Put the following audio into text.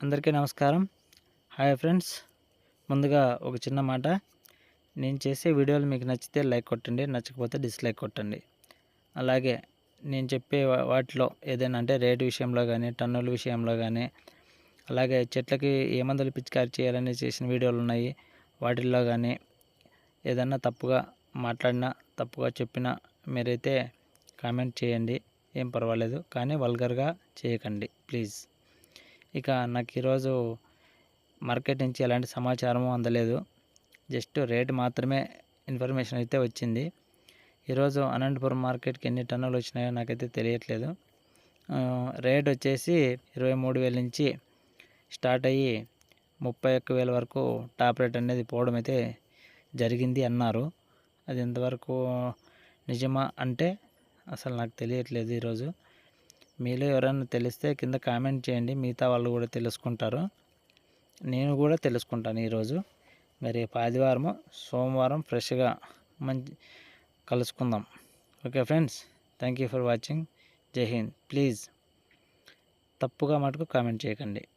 అందరికీ నమస్కారం. Hi friends. ముందుగా ఒక చిన్న మాట. నేను చేసే వీడియోలు మీకు నచ్చితే లైక్ కొట్టండి నచ్చకపోతే డిస్లైక్ కొట్టండి. అలాగే నేను చెప్పే వాటిలో ఏదైనా అంటే రేటు విషయంలో కానీ టన్నుల విషయంలో కానీ అలాగే చెట్లకి ఏ మందులు పిచికారి చేయాలని చేసిన వీడియోలు ఉన్నాయి. వాటిల్లో కానీ ఏదన్నా తప్పుగా మాట్లాడినా తప్పుగా చెప్పినా మీరైతే కామెంట్ చేయండి. ఏం పర్వాలేదు. కానీ వల్గర్గా చేయకండి. ప్లీజ్. ఇక నాకు ఈరోజు మార్కెట్ నుంచి ఎలాంటి సమాచారము అందలేదు. జస్ట్ రేట్ మాత్రమే ఇన్ఫర్మేషన్ అయితే వచ్చింది. ఈరోజు అనంతపురం మార్కెట్కి ఎన్ని టన్నులు వచ్చినాయో నాకైతే తెలియట్లేదు. రేట్ వచ్చేసి ఇరవై మూడు వేల నుంచి స్టార్ట్ అయ్యి ముప్పై ఒక్క వేల వరకు టాప్ రేట్ అనేది పోవడం అయితే జరిగింది అన్నారు. అది ఎంతవరకు నిజమా అంటే అసలు నాకు తెలియట్లేదు ఈరోజు. మీలో ఎవరైనా తెలిస్తే కింద కామెంట్ చేయండి. మిగతా వాళ్ళు కూడా తెలుసుకుంటారు. నేను కూడా తెలుసుకుంటాను ఈరోజు. మరి రేపు ఆదివారము సోమవారం ఫ్రెష్గా మంచి కలుసుకుందాం. Okay friends thank you for watching. Jai Hind. Please తప్పుగా మటుకు కామెంట్ చేయకండి.